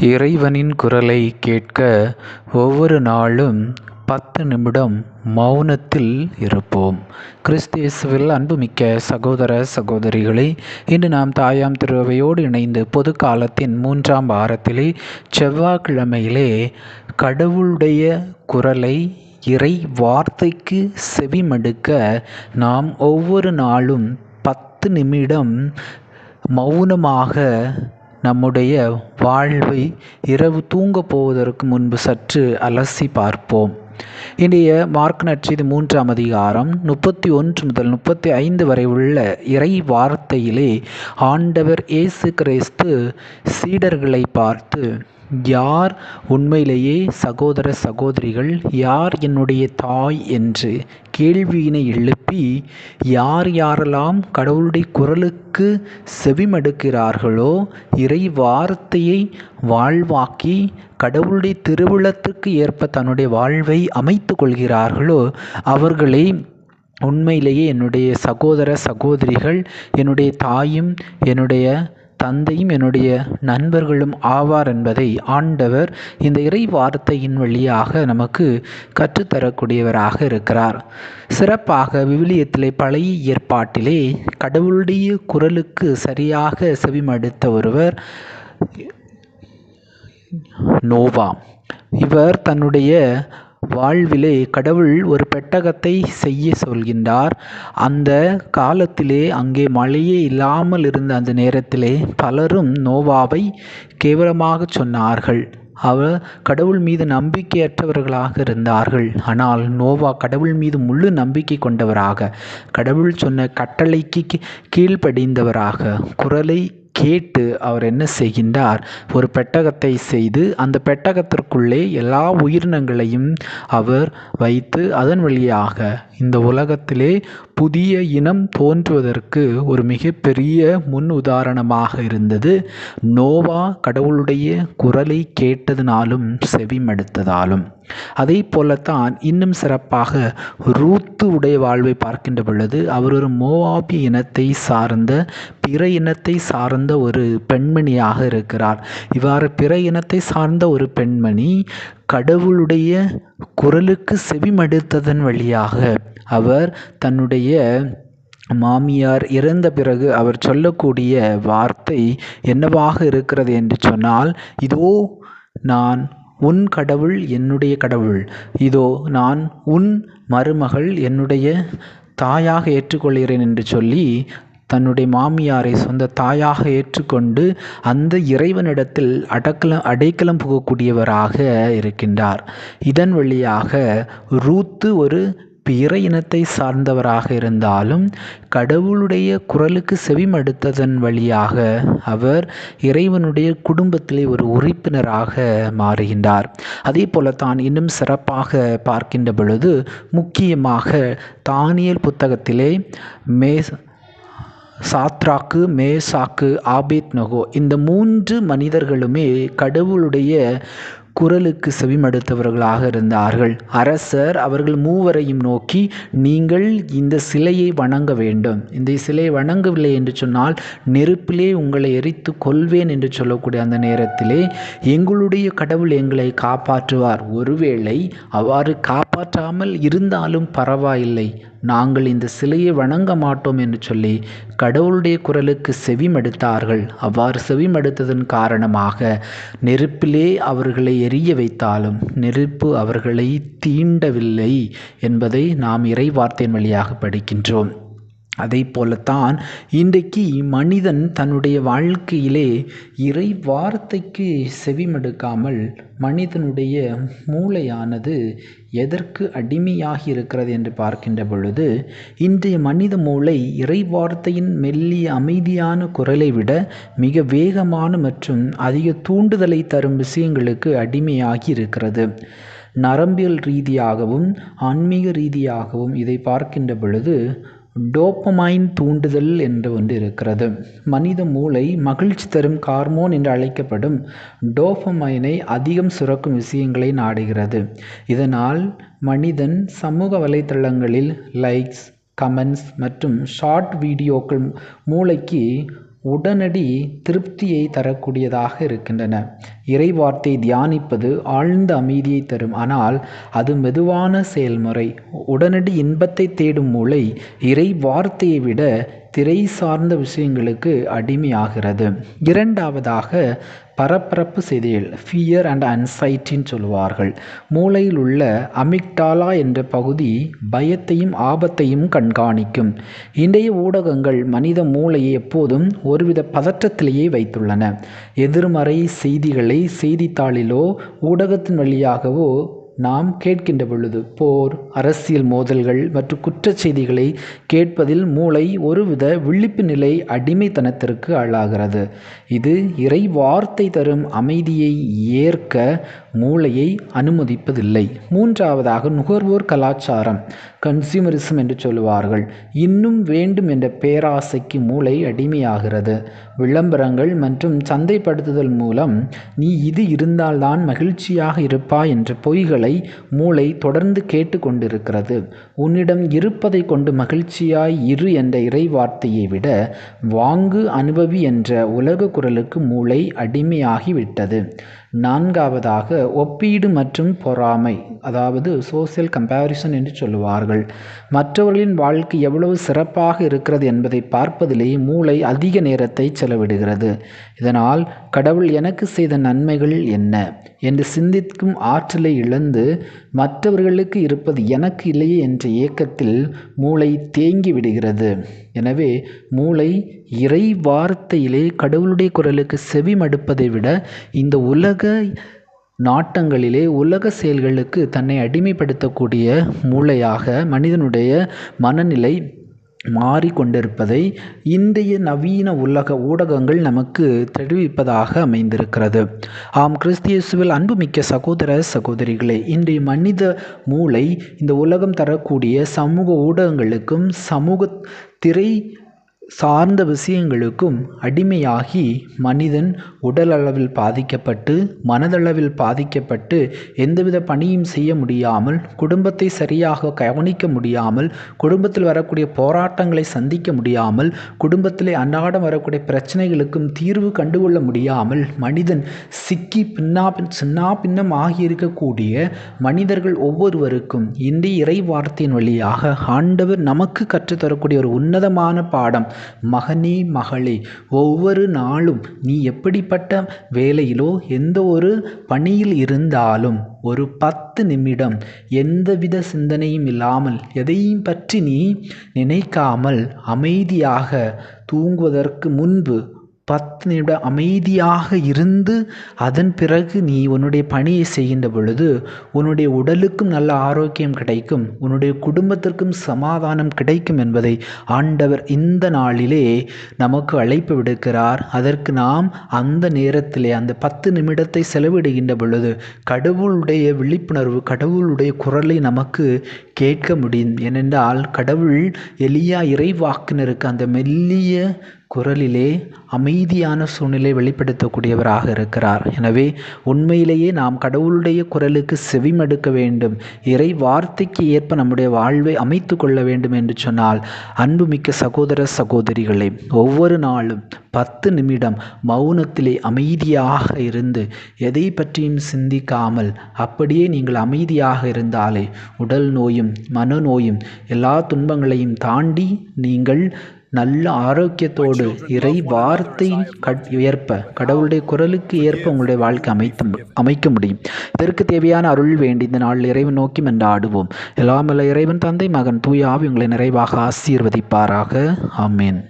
இறைவனின் குரலை கேட்க ஒவ்வொரு நாளும் பத்து நிமிடம் மௌனத்தில் இருப்போம். கிறிஸ்தியேசுவில் அன்புமிக்க சகோதர சகோதரிகளை இன்று நாம் தாயாம் திருவையோடு இணைந்து பொது காலத்தின் மூன்றாம் வாரத்திலே செவ்வாய்க்கிழமையிலே கடவுளுடைய குரலை இறை வார்த்தைக்கு செவிமடுக்க நாம் ஒவ்வொரு நாளும் பத்து நிமிடம் மௌனமாக நம்முடைய வாழ்வை இரவு தூங்கப் போவதற்கு முன்பு சற்று அலசி பார்ப்போம். இன்றைய மார்க் நற்செய்தி மூன்றாம் அதிகாரம் முப்பத்தி ஒன்று முதல் முப்பத்தி ஐந்து வரை உள்ள இறை வார்த்தையிலே ஆண்டவர் இயேசு கிறிஸ்து சீடர்களை பார்த்து யார் உண்மையிலேயே சகோதர சகோதரிகள்? யார் என்னுடைய தாய்? என்று கேள்வியினை எழுப்பி யார் யாரெல்லாம் கடவுளுடைய குரலுக்கு செவிமடுக்கிறார்களோ இறை வார்த்தையை வாழ்வாக்கி கடவுளுடைய திருவிழத்துக்கு ஏற்ப தன்னுடைய வாழ்வை அமைத்து கொள்கிறார்களோ அவர்களை உண்மையிலேயே என்னுடைய சகோதர சகோதரிகள் என்னுடைய தாயும் என்னுடைய தந்தையும் என்னுடைய நண்பர்களும் ஆவார் என்பதை ஆண்டவர் இந்த இறை வார்த்தையின் வழியாக நமக்கு கற்றுத்தரக்கூடியவராக இருக்கிறார். சிறப்பாக விவிலியத்திலே பழைய ஏற்பாட்டிலே கடவுளுடைய குரலுக்கு சரியாக செவிமடுத்த ஒருவர் நோவா இவர் தன்னுடைய வாழ்விலே கடவுள் ஒரு பெட்டகத்தை செய்ய சொல்கின்றார். அந்த காலத்திலே அங்கே மழையே இல்லாமல் இருந்த அந்த நேரத்திலே பலரும் நோவாவை கேவலமாக சொன்னார்கள். அவர் கடவுள் மீது நம்பிக்கையற்றவர்களாக இருந்தார்கள். ஆனால் நோவா கடவுள் மீது முழு நம்பிக்கை கொண்டவராக கடவுள் சொன்ன கட்டளைக்கு கீழ்ப்படிந்தவராக குரலை கேட்டு அவர் என்ன செய்கின்றார்? ஒரு பெட்டகத்தை செய்து அந்த பெட்டகத்திற்குள்ளே எல்லா உயிரினங்களையும் அவர் வைத்து அதன் வழியாக இந்த உலகத்திலே புதிய இனம் தோன்றுவதற்கு ஒரு மிகப்பெரிய முன் உதாரணமாக இருந்தது. நோவா கடவுளுடைய குரலை கேட்டதினாலும் செவிமடுத்ததாலும். அதே போலத்தான் இன்னும் சிறப்பாக ரூத்து உடைய வாழ்வை பார்க்கின்ற பொழுது அவர் ஒரு மோவாபி இனத்தை சார்ந்த பிற இனத்தை சார்ந்த ஒரு பெண்மணியாக இருக்கிறார். இவ்வாறு பிற இனத்தை சார்ந்த ஒரு பெண்மணி கடவுளுடைய குரலுக்கு செவிமடுத்ததன் வழியாக அவர் தன்னுடைய மாமியார் இறந்த பிறகு அவர் சொல்லக்கூடிய வார்த்தை என்னவாக இருக்கிறது என்று சொன்னால் இதோ நான் உன் கடவுள் என்னுடைய கடவுள். இதோ நான் உன் மருமகள் என்னுடைய தாயாக ஏற்றுக்கொள்கிறேன் என்று சொல்லி தன்னுடைய மாமியாரை சொந்த தாயாக ஏற்றுக்கொண்டு அந்த இறைவனிடத்தில் அடக்கலம் அடைக்கலம் புகக்கூடியவராக இருக்கின்றார். இதன் வழியாக ரூத்து ஒரு பிற இனத்தை சார்ந்தவராக இருந்தாலும் கடவுளுடைய குரலுக்கு செவிமடுத்ததன் வழியாக அவர் இறைவனுடைய குடும்பத்திலே ஒரு உறுப்பினராக மாறுகின்றார். அதே போல தான் இன்னும் சிறப்பாக பார்க்கின்ற பொழுது முக்கியமாக தானியல் புத்தகத்திலே மே சாத்ராக்கு மேசாக்கு ஆபேத் நகோ இந்த மூன்று மனிதர்களுமே கடவுளுடைய குரலுக்கு செவிமடுத்தவர்களாக இருந்தார்கள். அரசர் அவர்கள் மூவரையும் நோக்கி நீங்கள் இந்த சிலையை வணங்க வேண்டும். இந்த சிலையை வணங்கவில்லை என்று சொன்னால் நெருப்பிலே உங்களை எரித்து கொள்வேன் என்று சொல்லக்கூடிய அந்த நேரத்திலே எங்களுடைய கடவுள் எங்களை காப்பாற்றுவார். ஒருவேளை அவ்வாறு காப்பாற்றாமல் இருந்தாலும் பரவாயில்லை. நாங்கள் இந்த சிலையை வணங்க மாட்டோம் என்று சொல்லி கடவுளுடைய குரலுக்கு செவிமடுத்தார்கள். அவ்வாறு செவிமடுத்ததன் காரணமாக நெருப்பிலே அவர்களை எரிய வைத்தாலும் நெருப்பு அவர்களை தீண்டவில்லை என்பதை நாம் இறைவார்த்தையின் வழியாக படிக்கின்றோம். அதை போலத்தான் இன்றைக்கு மனிதன் தன்னுடைய வாழ்க்கையிலே இறை வார்த்தைக்கு செவிமடுக்காமல் மனிதனுடைய மூளையானது எதற்கு அடிமையாகி இருக்கிறது என்று பார்க்கின்ற பொழுது இன்றைய மனித மூளை இறை வார்த்தையின் மெல்லிய அமைதியான குரலை விட மிக வேகமான மற்றும் அதிக தூண்டுதலை தரும் விஷயங்களுக்கு அடிமையாகி இருக்கிறது நரம்பியல் ரீதியாகவும் ஆன்மீக ரீதியாகவும் இதை பார்க்கின்ற பொழுது டோப்பமைன் தூண்டுதல் என்று ஒன்று இருக்கிறது. மனித மூளை மகிழ்ச்சி தரும் ஹார்மோன் என்று அழைக்கப்படும் டோப்பமைனை அதிகம் சுரக்கும் விஷயங்களை நாடுகிறது. இதனால் மனிதன் சமூக வலைத்தளங்களில் லைக்ஸ் கமெண்ட்ஸ் மற்றும் ஷார்ட் வீடியோக்கள் மூளைக்கு உடனடி திருப்தியை தரக்கூடியதாக இருக்கின்றன. இறைவார்த்தை தியானிப்பது ஆழ்ந்த அமைதியை தரும். ஆனால் அது மெதுவான செயல்முறை. உடனடி இன்பத்தை தேடும் மூளை இறை வார்த்தையை விட திரை சார்ந்த விஷயங்களுக்கு அடிமையாகிறது. இரண்டாவதாக பரபரப்பு செய்திகள் ஃபியர் அண்ட் அன்சைட்டின்னு சொல்லுவார்கள். மூளையில் உள்ள அமிக்டாலா என்ற பகுதி பயத்தையும் ஆபத்தையும் கண்காணிக்கும். இன்றைய ஊடகங்கள் மனித மூளையை எப்போதும் ஒருவித பதற்றத்திலேயே வைத்துள்ளன. எதிர்மறை செய்திகளை செய்தித்தாளிலோ ஊடகத்தின் வழியாகவோ நாம் கேட்கின்ற பொழுது போர் அரசியல் மோதல்கள் மற்றும் குற்றச் செய்திகளை கேட்பதில் மூளை ஒருவித விழிப்பு நிலை அடிமைத்தனத்திற்கு ஆளாகிறது. இது இறை வார்த்தை தரும் அமைதியை ஏற்க மூளையை அனுமதிப்பதில்லை. மூன்றாவதாக நுகர்வோர் கலாச்சாரம் கன்சியூமரிசம் என்று சொல்லுவார்கள். இன்னும் வேண்டும் என்ற பேராசைக்கு மூளை அடிமையாகிறது. விளம்பரங்கள் மற்றும் சந்தைப்படுத்துதல் மூலம் நீ இது இருந்தால்தான் மகிழ்ச்சியாக இருப்பாய் என்ற பொய்களை மூளை தொடர்ந்து கேட்டு கொண்டிருக்கிறது உன்னிடம் இருப்பதை கொண்டு மகிழ்ச்சியாய் இரு என்ற இறைவார்த்தையை விட வாங்கு அனுபவி என்ற உலக குரலுக்கு மூளை அடிமையாகிவிட்டது. நான்காவதாக ஒப்பீடு மற்றும் பொறாமை அதாவது சோசியல் கம்பேரிசன் என்று சொல்லுவார்கள். மற்றவர்களின் வாழ்க்கை எவ்வளவு சிறப்பாக இருக்கிறது என்பதை பார்ப்பதிலேயே மூளை அதிக நேரத்தை செலவிடுகிறது. இதனால் கடவுள் எனக்கு செய்த நன்மைகள் என்ன? என்று சிந்திக்கும் ஆற்றலை இழந்து மற்றவர்களுக்கு இருப்பது எனக்கு இல்லையே என்ற இயக்கத்தில் மூளை தேங்கி விடுகிறது. எனவே மூளை இறை வார்த்தையிலே கடவுளுடைய குரலுக்கு செவி மடுப்பதை விட இந்த உலக நாட்டங்களிலே உலக செயல்களுக்கு தன்னை அடிமைப்படுத்தக்கூடிய மூளையாக மனிதனுடைய மனநிலை மாறிக்கொண்டிருப்பதை இந்திய நவீன உலக ஊடகங்கள் நமக்கு தெரிவிப்பதாக அமைந்திருக்கிறது. ஆம் கிறிஸ்தியசுவில் அன்புமிக்க சகோதர சகோதரிகளே இன்றைய மனித மூளை இந்த உலகம் தரக்கூடிய சமூக ஊடகங்களுக்கும் சமூக திரை சார்ந்த விஷயங்களுக்கும் அடிமையாகி மனிதன் உடலளவில் பாதிக்கப்பட்டு மனதளவில் பாதிக்கப்பட்டு எந்தவித பணியும் செய்ய முடியாமல் குடும்பத்தை சரியாக கவனிக்க முடியாமல் குடும்பத்தில் வரக்கூடிய போராட்டங்களை சந்திக்க முடியாமல் குடும்பத்திலே அன்றாடம் வரக்கூடிய பிரச்சனைகளுக்கும் தீர்வு கண்டுகொள்ள முடியாமல் மனிதன் சிக்கி பின்னா சின்னா பின்னம் ஆகியிருக்கக்கூடிய மனிதர்கள் ஒவ்வொருவருக்கும் இந்திய இறை வார்த்தையின் வழியாக ஆண்டவர் நமக்கு கற்றுத்தரக்கூடிய ஒரு உன்னதமான பாடம் மகனே மகளே ஒவ்வொரு நாளும் நீ எப்படிப்பட்ட வேலையிலோ எந்த ஒரு பணியில் இருந்தாலும் ஒரு பத்து நிமிடம் எந்தவித சிந்தனையும் இல்லாமல் எதையும் பற்றி நீ நினைக்காமல் அமைதியாக தூங்குவதற்கு முன்பு பத்து நிமிடம் அமைதியாக இருந்து அதன் பிறகு நீ உன்னுடைய பணியை செய்கின்ற பொழுது உன்னுடைய உடலுக்கும் நல்ல ஆரோக்கியம் கிடைக்கும் உன்னுடைய குடும்பத்திற்கும் சமாதானம் கிடைக்கும் என்பதை ஆண்டவர் இந்த நாளிலே நமக்கு அழைப்பு விடுக்கிறார். அதற்கு நாம் அந்த நேரத்திலே அந்த பத்து நிமிடத்தை செலவிடுகின்ற பொழுது கடவுளுடைய விழிப்புணர்வு கடவுளுடைய குரலை நமக்கு கேட்க முடியும். ஏனென்றால் கடவுள் எளியா இறைவாக்கினருக்கு அந்த மெல்லிய குரலிலே அமைதியான சூழ்நிலை வெளிப்படுத்தக்கூடியவராக இருக்கிறார். எனவே உண்மையிலேயே நாம் கடவுளுடைய குரலுக்கு செவிமடுக்க வேண்டும். இறை வார்த்தைக்கு ஏற்ப நம்முடைய வாழ்வை அமைத்து கொள்ள வேண்டும் என்று சொன்னால் அன்புமிக்க சகோதர சகோதரிகளை ஒவ்வொரு நாளும் பத்து நிமிடம் மௌனத்திலே அமைதியாக இருந்து எதை பற்றியும் சிந்திக்காமல் அப்படியே நீங்கள் அமைதியாக இருந்தாலே உடல் நோயும் மனநோயும் எல்லா துன்பங்களையும் தாண்டி நீங்கள் நல்ல ஆரோக்கியத்தோடு இறை வார்த்தை ஏற்ப கடவுளுடைய குரலுக்கு ஏற்ப உங்களுடைய வாழ்க்கை அமைத்து அமைக்க முடியும். இதற்கு தேவையான அருள் வேண்டி இந்த நாளில் இறைவன் நோக்கி மன்றாடுவோம் எல்லாமல்ல இறைவன் தந்தை மகன் தூயாவி உங்களை நிறைவாக ஆசீர்வதிப்பாராக. ஆமேன்.